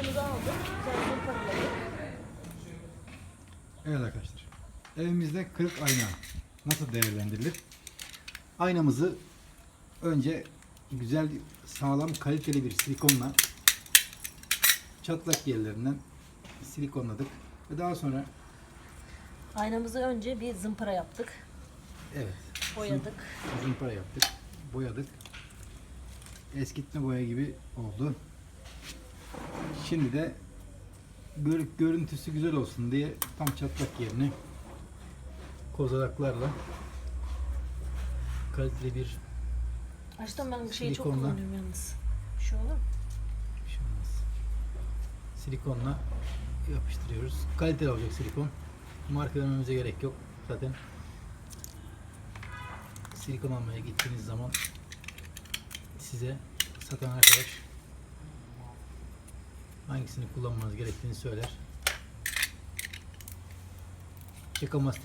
Aldık. Evet arkadaşlar. Evimizde kırık ayna nasıl değerlendirilir? Aynamızı önce güzel, sağlam, kaliteli bir silikonla çatlak yerlerinden silikonladık. Ve daha sonra Aynamızı önce bir zımpara yaptık. evet Boyadık. zımpara yaptık. Boyadık. Eskitme boya gibi oldu. Şimdi de gör- görüntüsü güzel olsun diye tam çatlak yerini kozalaklarla kaliteli bir Açtım ben şeyi çok Silikonla. kullanıyorum yalnız. Şu olur mu? bir şey olmaz. Silikonla yapıştırıyoruz. Kaliteli olacak silikon. Marka vermemize gerek yok. Zaten silikon almaya gittiğiniz zaman size satan arkadaş hangisini kullanmanız gerektiğini söyler. Çekamastik